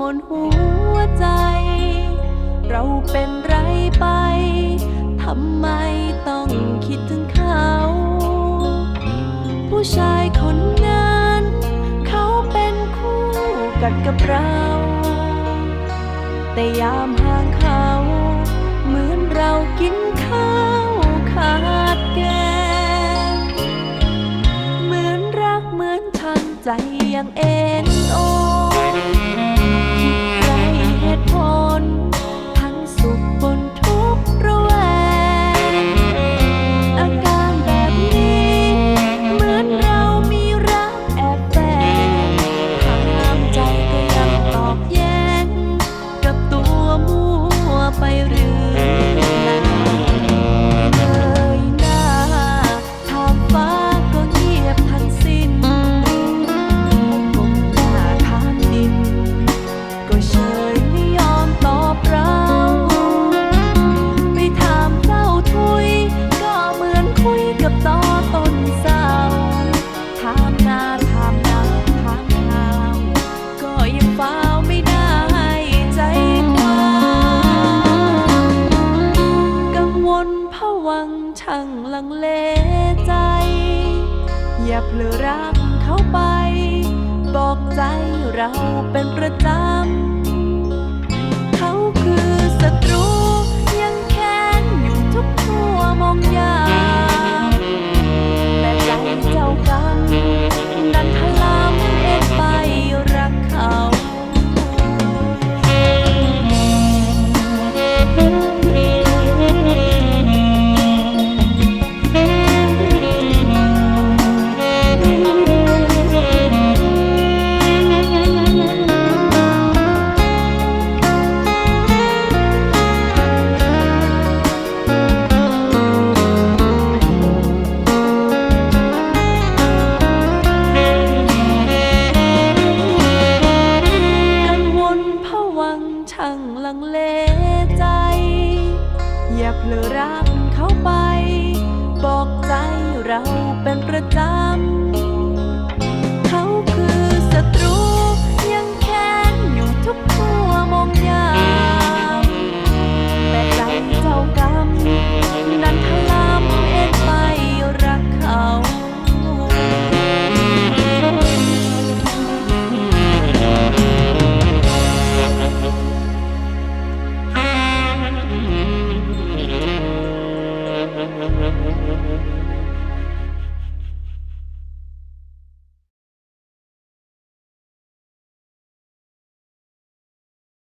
มนหัวใจ เราเป็นไรไป ทำไมต้องคิดถึงเขา ผู้ชายคนนั้น เขาเป็นคู่กันกับเรา แต่ยามห่างเขา เหมือนเรากินข้าวขาดแกงเหมือนรักเหมือนทันใจอย่างเอ็นโอ เหตุผลทั้งสุขบนทุกข์ระแวง อาการแบบนี้ เหมือนเรามีรักแอบแฝงห้ามใจก็ยังตอบแย้ง กับตัวมั่วไปเรื่อย ผวังช่างลังเลใจ อย่าเพลอรักเขาไป บอกใจเราเป็นประจำ เ